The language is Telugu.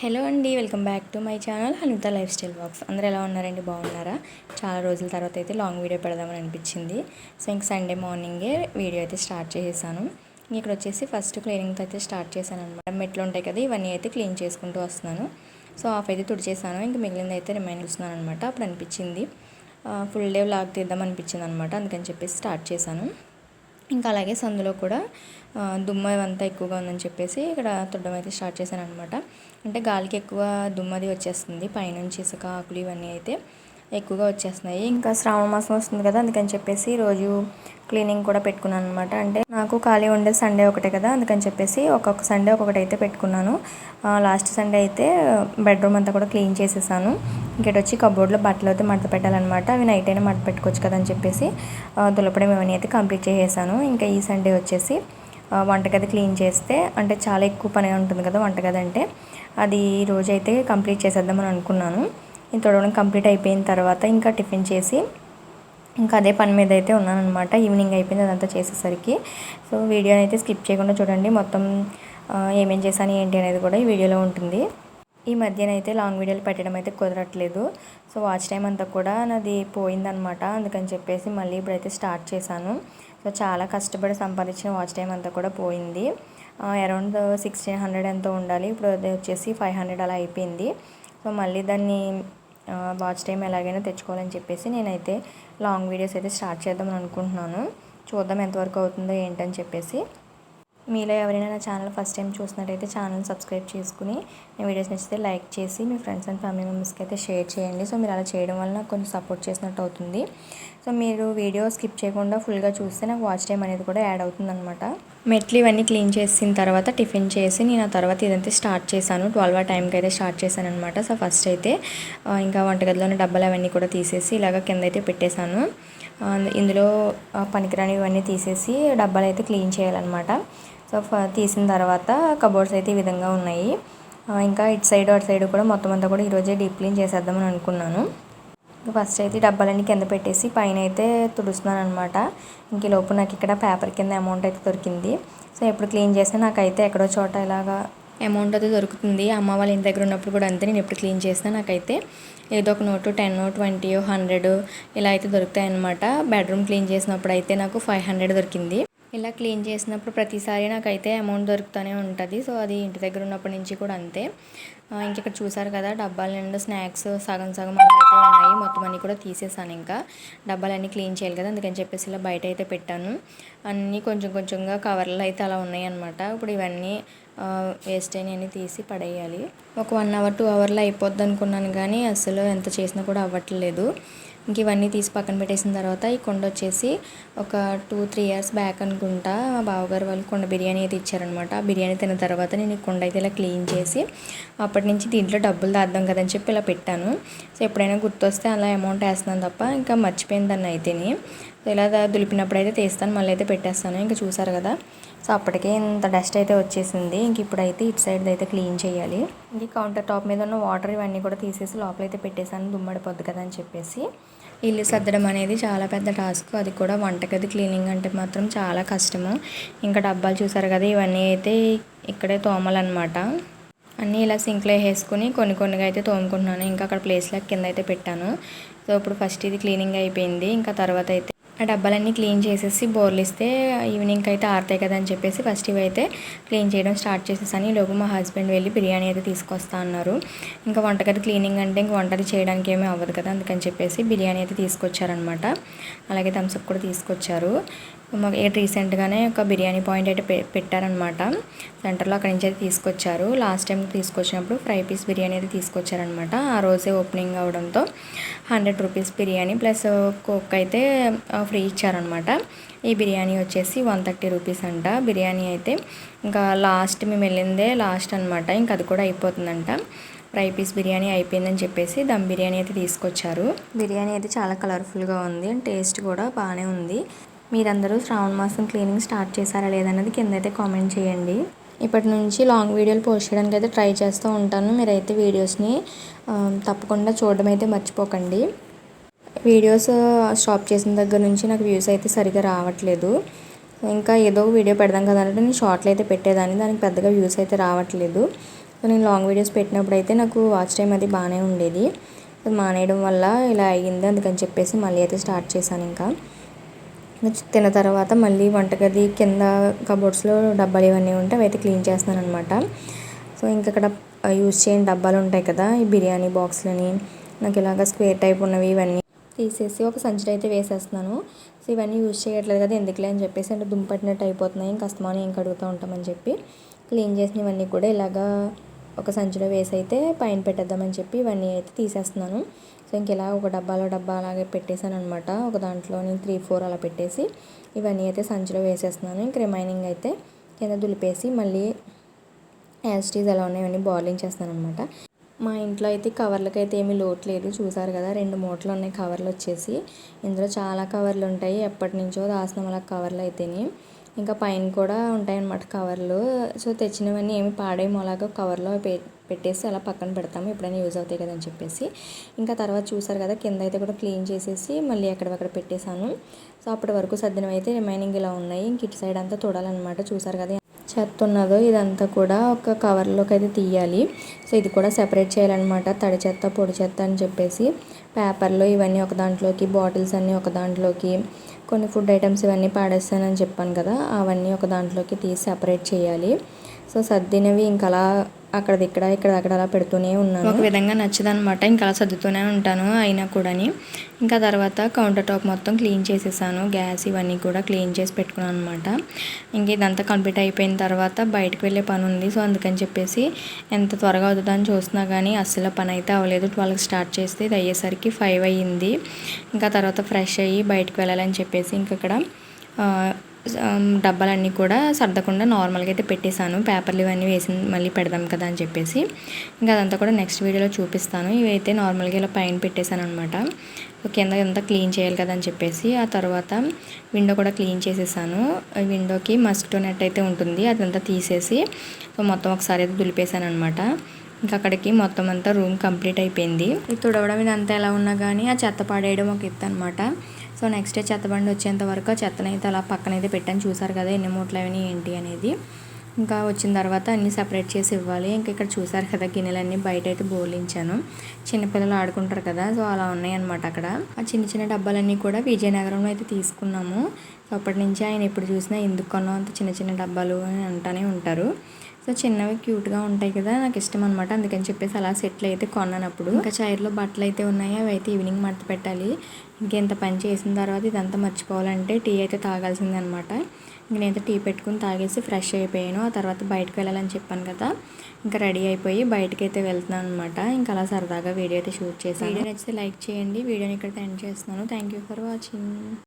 హలో అండి welcome back to my channel Hanitha lifestyle box అందరూ ఎలా ఉన్నారండి? బాగున్నారా? చాలా రోజుల తర్వాత అయితే లాంగ్ వీడియో పెడదామని అనిపించింది. సో ఇంక సండే మార్నింగే వీడియో అయితే స్టార్ట్ చేసేసాను. ఇక్కడ వచ్చేసి ఫస్ట్ క్లీనింగ్తో అయితే స్టార్ట్ చేశాను అనమాట మెట్లు ఉంటాయి కదా ఇవన్నీ అయితే క్లీన్ చేసుకుంటూ వస్తున్నాను. సో ఆఫ్ అయితే తుడిచేసాను. ఇంక మిగిలింది అయితే రిమైండ్ చూస్తున్నాను అనమాట అప్పుడు అనిపించింది. ఫుల్ డే వ్లాగ్ తీద్దాం అనిపించింది అనమాట అందుకని చెప్పేసి స్టార్ట్ చేశాను. ఇంకా అలాగే సందులో కూడా ఆ, దుమ్మ ఎక్కువగా ఉందని చెప్పేసి ఇక్కడ తుడ్డం అయితే స్టార్ట్ చేశాను అనమాట అంటే గాలికి ఎక్కువ దుమ్మది వచ్చేస్తుంది. పైనుంచి ఇసుక ఆకులు ఇవన్నీ అయితే ఎక్కువగా వచ్చేస్తున్నాయి. ఇంకా శ్రావణ మాసం వస్తుంది కదా అందుకని చెప్పేసి రోజు క్లీనింగ్ కూడా పెట్టుకున్నాను అనమాట అంటే నాకు ఖాళీ ఉండేది సండే ఒకటే కదా అందుకని చెప్పేసి ఒక్కొక్క సండే ఒక్కొక్కటి అయితే పెట్టుకున్నాను లాస్ట్ సండే అయితే బెడ్రూమ్ అంతా కూడా క్లీన్ చేసేసాను. ఇంకటి వచ్చి కబోర్డ్లో బట్టలు అయితే మడత పెట్టాలన్నమాట. అవి నైట్ అయినా మడత పెట్టుకోవచ్చు కదా అని చెప్పేసి దులపడం ఇవన్నీ అయితే కంప్లీట్ చేసేసాను. ఇంకా ఈ సండే వచ్చేసి వంటగది క్లీన్ చేస్తే అంటే చాలా ఎక్కువ పని ఉంటుంది కదా వంటగది అంటే అది ఈ రోజు అయితే కంప్లీట్ చేసేద్దామని అనుకున్నాను. ఇంత తొడవడం కంప్లీట్ అయిపోయిన తర్వాత ఇంకా టిఫిన్ చేసి ఇంకా అదే పని మీద అయితే ఉన్నాను అనమాట ఈవినింగ్ అయిపోయింది అదంతా చేసేసరికి. సో వీడియోని అయితే స్కిప్ చేయకుండా చూడండి. మొత్తం ఏమేం చేశాను ఏంటి అనేది కూడా ఈ వీడియోలో ఉంటుంది. ఈ మధ్యన అయితే లాంగ్ వీడియోలు పెట్టడం అయితే కుదరట్లేదు. సో వాచ్ టైం అంతా కూడా నాది పోయిందనమాట అందుకని చెప్పేసి మళ్ళీ ఇప్పుడైతే స్టార్ట్ చేశాను. సో చాలా కష్టపడి సంపాదించిన వాచ్ టైం అంతా కూడా పోయింది. అరౌండ్ సిక్స్టీన్ హండ్రెడ్ ఎంతో ఉండాలి. ఇప్పుడు అది వచ్చేసి ఫైవ్ హండ్రెడ్ అలా అయిపోయింది. సో మళ్ళీ దాన్ని వాచ్ టైం ఎలాగైనా తెచ్చుకోవాలని చెప్పేసి నేనైతే లాంగ్ వీడియోస్ అయితే స్టార్ట్ చేద్దామని అనుకుంటున్నాను. చూద్దాం ఎంతవరకు అవుతుందో ఏంటని చెప్పేసి. మీలో ఎవరైనా నా ఛానల్ ఫస్ట్ టైం చూసినట్టయితే ఛానల్ సబ్స్క్రైబ్ చేసుకుని నా వీడియోస్ నచ్చితే లైక్ చేసి మీ ఫ్రెండ్స్ అండ్ ఫ్యామిలీ మెంబర్స్కి అయితే షేర్ చేయండి. సో మీరు అలా చేయడం వల్ల నాకు కొంచెం సపోర్ట్ చేసినట్టు అవుతుంది. సో మీరు వీడియో స్కిప్ చేయకుండా ఫుల్గా చూస్తే నాకు వాచ్ టైం అనేది కూడా యాడ్ అవుతుంది అనమాట మెట్లు ఇవన్నీ క్లీన్ చేసిన తర్వాత టిఫిన్ చేసి నేను ఆ తర్వాత ఇదంతా స్టార్ట్ చేశాను. ట్వెల్వ్ ఆ టైంకి అయితే స్టార్ట్ చేశాను అనమాట సో ఫస్ట్ అయితే ఇంకా వంటగదిలోని డబ్బాలు అవన్నీ కూడా తీసేసి ఇలాగ కింద అయితే పెట్టేశాను. ఇందులో పనికిరాని ఇవన్నీ తీసేసి డబ్బాలు అయితే క్లీన్ చేయాలన్నమాట. సో ఫ- తీసిన తర్వాత కబోర్డ్స్ అయితే ఈ విధంగా ఉన్నాయి. ఇంకా ఇటు సైడ్ అటు సైడ్ కూడా మొత్తం అంతా కూడా ఈరోజే డీప్ క్లీన్ చేసేద్దామని అనుకున్నాను. ఫస్ట్ అయితే డబ్బాలన్నీ కింద పెట్టేసి పైన అయితే తుడుస్తున్నాను అనమాట ఇంక ఈ లోపు నాకు ఇక్కడ పేపర్ కింద అమౌంట్ అయితే దొరికింది. సో ఎప్పుడు క్లీన్ చేసినా నాకైతే ఎక్కడో చోట ఇలాగా అమౌంట్ అయితే దొరుకుతుంది. అమ్మ వాళ్ళ ఇంటి దగ్గర ఉన్నప్పుడు కూడా అంతే నేను ఎప్పుడు క్లీన్ చేసినా నాకైతే ఏదో ఒక నోటు టెన్ ట్వంటీ హండ్రెడ్ ఇలా అయితే దొరుకుతాయి అనమాట బెడ్రూమ్ క్లీన్ చేసినప్పుడు అయితే నాకు ఫైవ్ హండ్రెడ్ దొరికింది. ఇలా క్లీన్ చేసినప్పుడు ప్రతిసారి నాకైతే అమౌంట్ దొరుకుతూనే ఉంటుంది. సో అది ఇంటి దగ్గర ఉన్నప్పటి నుంచి కూడా అంతే. ఆ, ఇక్కడ చూసారు కదా డబ్బాల నిండా స్నాక్స్ సగం సగం అయితే ఉన్నాయి. మొత్తం అన్నీ కూడా తీసేసాను ఇంకా. డబ్బాలన్నీ క్లీన్ చేయాలి కదా అందుకని చెప్పేసి ఇలా బయట అయితే పెట్టాను. అన్నీ కొంచెం కొంచెంగా కవర్లు అయితే అలా ఉన్నాయి అనమాట ఇప్పుడు ఇవన్నీ వేస్ట్ అయినవి తీసి పడేయాలి. ఒక వన్ అవర్ టూ అవర్లో అయిపోద్ది అనుకున్నాను కానీ అసలు ఎంత చేసినా కూడా అవ్వట్లేదు. ఇంక ఇవన్నీ తీసి పక్కన పెట్టేసిన తర్వాత ఈ కొండ వచ్చేసి ఒక టూ త్రీ ఇయర్స్ బ్యాక్ అనుకుంటా మా బావగారు వాళ్ళు కొండ బిర్యానీ అయితే ఇచ్చారనమాట ఆ బిర్యానీ తిన్న తర్వాత నేను ఈ కొండ అయితే ఇలా క్లీన్ చేసి అప్పటి నుంచి దీంట్లో డబ్బులు దాద్దాం కదని చెప్పి ఇలా పెట్టాను. సో ఎప్పుడైనా గుర్తొస్తే అలా అమౌంట్ వేస్తున్నాను తప్ప ఇంకా మర్చిపోయింది దాన్ని అయితేని. సో ఇలా దులిపినప్పుడు అయితే తీస్తాను మళ్ళీ అయితే పెట్టేస్తాను. ఇంకా చూసారు కదా సో అప్పటికే ఇంత డస్ట్ అయితే వచ్చేసింది. ఇంక ఇప్పుడైతే ఇటు సైడ్ అయితే క్లీన్ చేయాలి. ఇంక కౌంటర్ టాప్ మీద ఉన్న వాటర్ ఇవన్నీ కూడా తీసేసి లోపలైతే పెట్టేసాను దుమ్మడిపోద్ది కదా అని చెప్పేసి. ఇల్లు సర్దడం అనేది చాలా పెద్ద టాస్క్. అది కూడా వంటగది క్లీనింగ్ అంటే మాత్రం చాలా కష్టము. ఇంకా డబ్బాలు చూసారు కదా ఇవన్నీ అయితే ఇక్కడే తోమలన్నమాట. అన్నీ ఇలా సింక్లో వేసుకుని కొన్ని కొన్నిగా అయితే తోముకుంటున్నాను. ఇంకా అక్కడ ప్లేస్లో కింద అయితే పెట్టాను. సో ఇప్పుడు ఫస్ట్ ఇది క్లీనింగ్ అయిపోయింది. ఇంకా తర్వాత అయితే ఆ డబ్బాలన్నీ క్లీన్ చేసేసి బోర్లు ఇస్తే ఈవినింగ్ అయితే ఆరుతాయి కదా అని చెప్పేసి ఫస్ట్ ఇవి అయితే క్లీన్ చేయడం స్టార్ట్ చేసేసాను. లోపు మా హస్బెండ్ వెళ్ళి బిర్యానీ అయితే తీసుకొస్తా అన్నారు. ఇంకా వంటగది క్లీనింగ్ అంటే ఇంక వంటది చేయడానికి ఏమీ అవ్వదు కదా అందుకని చెప్పేసి బిర్యానీ అయితే తీసుకొచ్చారనమాట అలాగే థమ్స్అప్ కూడా తీసుకొచ్చారు. మాకు రీసెంట్గానే ఒక బిర్యానీ పాయింట్ అయితే పెట్టారనమాట. సెంటర్లో అక్కడి నుంచి అయితే తీసుకొచ్చారు. లాస్ట్ టైం తీసుకొచ్చినప్పుడు ఫ్రై పీస్ బిర్యానీ అయితే తీసుకొచ్చారనమాట. ఆ రోజే ఓపెనింగ్ అవడంతో hundred rupees biryani plus coke అయితే ఫ్రీ ఇచ్చారనమాట. ఈ బిర్యానీ వచ్చేసి వన్ థర్టీ రూపీస్ అంట. బిర్యానీ అయితే ఇంకా లాస్ట్ మేము వెళ్ళిందే లాస్ట్ అనమాట. ఇంకా అది కూడా అయిపోతుందంట. ఫ్రై పీస్ బిర్యానీ అయిపోయిందని చెప్పేసి దమ్ బిర్యానీ అయితే తీసుకొచ్చారు. బిర్యానీ అయితే చాలా కలర్ఫుల్గా ఉంది టేస్ట్ కూడా బాగానే ఉంది. మీరందరూ శ్రావణ మాసం క్లీనింగ్ స్టార్ట్ చేశారా లేదన్నది కింద అయితే కామెంట్ చేయండి. ఇప్పటి నుంచి లాంగ్ వీడియోలు పోస్ట్ చేయడానికి అయితే ట్రై చేస్తూ ఉంటాను. మీరైతే వీడియోస్ని తప్పకుండా చూడడం అయితే మర్చిపోకండి. వీడియోస్ స్టాప్ చేసిన దగ్గర నుంచి నాకు వ్యూస్ అయితే సరిగా రావట్లేదు. ఇంకా ఏదో వీడియో పెడదాం కదా అంటే నేను షార్ట్లు అయితే పెట్టేదాన్ని. దానికి పెద్దగా వ్యూస్ అయితే రావట్లేదు. సో నేను లాంగ్ వీడియోస్ పెట్టినప్పుడు అయితే నాకు వాచ్ టైం అది బాగానే ఉండేది. అది మానేయడం వల్ల ఇలా అయ్యింది. అందుకని చెప్పేసి మళ్ళీ అయితే స్టార్ట్ చేశాను ఇంకా. తిన్న తర్వాత మళ్ళీ వంటగది కింద కబోర్డ్స్లో డబ్బాలు ఇవన్నీ ఉంటే అవి అయితే క్లీన్ చేస్తున్నాను అనమాట సో ఇంకా ఇక్కడ యూజ్ చేయని డబ్బాలు ఉంటాయి కదా ఈ బిర్యానీ బాక్స్లని నాకు ఇలాగ స్క్వేర్ టైప్ ఉన్నవి ఇవన్నీ తీసేసి ఒక సంచిలో అయితే వేసేస్తున్నాను. సో ఇవన్నీ యూజ్ చేయట్లేదు కదా ఎందుకులే అని చెప్పేసి అంటే దుంపట్టినట్టు అయిపోతున్నాయి. ఇంకా అస్తమానం ఏం కడుగుతూ ఉంటామని చెప్పి క్లీన్ చేసిన ఇవన్నీ కూడా ఇలాగా ఒక సంచిలో వేసి అయితే పైన పెట్టేద్దామని చెప్పి ఇవన్నీ అయితే తీసేస్తున్నాను. సో ఇంక ఇలా ఒక డబ్బాలో డబ్బా అలాగే పెట్టేశాను అనమాట ఒక దాంట్లో నేను త్రీ ఫోర్ అలా పెట్టేసి ఇవన్నీ అయితే సంచిలో వేసేస్తున్నాను. ఇంక రిమైనింగ్ అయితే కింద దులిపేసి మళ్ళీ యాస్టీస్ ఎలా ఉన్నాయని బాయిలింగ్ చేస్తాను అనమాట మా ఇంట్లో అయితే కవర్లకైతే అయితే ఏమీ లోటు లేదు. చూసారు కదా రెండు మూటలు ఉన్నాయి కవర్లు వచ్చేసి. ఇందులో చాలా కవర్లు ఉంటాయి. ఎప్పటి నుంచో దాసిన అలా కవర్లు అయితేనే. ఇంకా పైన కూడా ఉంటాయన్నమాట కవర్లు. సో తెచ్చినవన్నీ ఏమి పాడేమో అలాగా కవర్లో పెట్టేసి అలా పక్కన పెడతాము. ఎప్పుడైనా యూజ్ అవుతాయి కదా అని చెప్పేసి. ఇంకా తర్వాత చూసారు కదా కింద అయితే కూడా క్లీన్ చేసేసి మళ్ళీ ఎక్కడక్కడ పెట్టేశాను. సో అప్పటి వరకు సర్దినవి అయితే రిమైనింగ్ ఇలా ఉన్నాయి. ఇంక ఇటు సైడ్ అంతా తోడాలన్నమాట. చూసారు కదా చెత్త ఉన్నదో ఇదంతా కూడా ఒక కవర్లోకి అయితే తీయాలి. సో ఇది కూడా సెపరేట్ చేయాలన్నమాట. తడి చెత్త పొడి చెత్త అని చెప్పేసి పేపర్లో ఇవన్నీ ఒక దాంట్లోకి బాటిల్స్ అన్నీ ఒక దాంట్లోకి కొన్ని ఫుడ్ ఐటమ్స్ ఇవన్నీ పాడేస్తానని చెప్పాను కదా అవన్నీ ఒక దాంట్లోకి తీసి సెపరేట్ చేయాలి. సో సర్దినవి ఇంకా అలా అక్కడ ఇక్కడ ఇక్కడ అక్కడ అలా పెడుతూనే ఉన్నాను. ఒక విధంగా నచ్చదనమాట ఇంకా అలా సర్దుతూనే ఉంటాను అయినా కూడాని. ఇంకా తర్వాత కౌంటర్ టాప్ మొత్తం క్లీన్ చేసేసాను. గ్యాస్ ఇవన్నీ కూడా క్లీన్ చేసి పెట్టుకున్నాను అనమాట ఇంక ఇదంతా కంప్లీట్ అయిపోయిన తర్వాత బయటకు వెళ్ళే పని ఉంది. సో అందుకని చెప్పేసి ఎంత త్వరగా అవుతుందని చూస్తున్నా కానీ అస్సలు పని అయితే అవ్వలేదు. ట్వెల్వ్కి స్టార్ట్ చేస్తే ఇది అయ్యేసరికి ఫైవ్ అయ్యింది. ఇంకా తర్వాత ఫ్రెష్ అయ్యి బయటకు వెళ్ళాలని చెప్పేసి ఇంక ఇక్కడ డబ్బాలన్నీ కూడా సర్దకుండా నార్మల్గా అయితే పెట్టేశాను. పేపర్లు ఇవన్నీ వేసి మళ్ళీ పెడదాం కదా అని చెప్పేసి. ఇంకా అదంతా కూడా నెక్స్ట్ వీడియోలో చూపిస్తాను. ఇవైతే నార్మల్గా ఇలా పైన పెట్టేశాను అనమాట కింద అంతా క్లీన్ చేయాలి కదా అని చెప్పేసి ఆ తర్వాత విండో కూడా క్లీన్ చేసేసాను. విండోకి మస్కిటో నెట్ అయితే ఉంటుంది. అదంతా తీసేసి మొత్తం ఒకసారి అయితే దులిపేశాను అనమాట ఇంకా అక్కడికి మొత్తం అంతా రూమ్ కంప్లీట్ అయిపోయింది. తుడవడం ఇదంతా ఎలా ఉన్నా కానీ ఆ చెత్త పాడేయడం ఒక ఎత్తు అనమాట సో నెక్స్ట్ డే చెత్తబండి వచ్చేంత వరకు చెత్తనైతే అలా పక్కనైతే పెట్టాను. చూసారు కదా ఎన్ని మూటలు అవి ఏంటి అనేది. ఇంకా వచ్చిన తర్వాత అన్నీ సపరేట్ చేసి ఇవ్వాలి. ఇంకా ఇక్కడ చూసారు కదా గిన్నెలన్నీ బయట అయితే బోలించాను. చిన్నపిల్లలు ఆడుకుంటారు కదా సో అలా ఉన్నాయన్నమాట అక్కడ. ఆ చిన్న చిన్న డబ్బాలన్నీ కూడా విజయనగరంలో అయితే తీసుకున్నాము. సో అప్పటి నుంచి ఆయన ఎప్పుడు చూసినా ఎందుకు కొన్నాం అంత చిన్న చిన్న డబ్బాలు అని అంటానే ఉంటారు. సో చిన్నవి క్యూట్గా ఉంటాయి కదా నాకు ఇష్టం అనమాట అందుకని చెప్పేసి అలా సెట్లు అయితే కొన్నానప్పుడు. ఇంకా చైర్లో బట్టలు అయితే ఉన్నాయి అవి అయితే ఈవినింగ్ మడత పెట్టాలి. ఇంకెంత పని చేసిన తర్వాత ఇదంతా మర్చిపోవాలంటే టీ అయితే తాగాల్సిందనమాట ఇంక నేనైతే టీ పెట్టుకుని తాగేసి ఫ్రెష్ అయిపోయాను. ఆ తర్వాత బయటకు వెళ్ళాలని చెప్పాను కదా ఇంకా రెడీ అయిపోయి బయటకు అయితే వెళ్తున్నాను అనమాట ఇంకా అలా సరదాగా వీడియో అయితే షూట్ చేశాను. వీడియో నచ్చితే లైక్ చేయండి. వీడియోని ఇక్కడ ఎండ్ చేస్తున్నాను. Thank you for watching.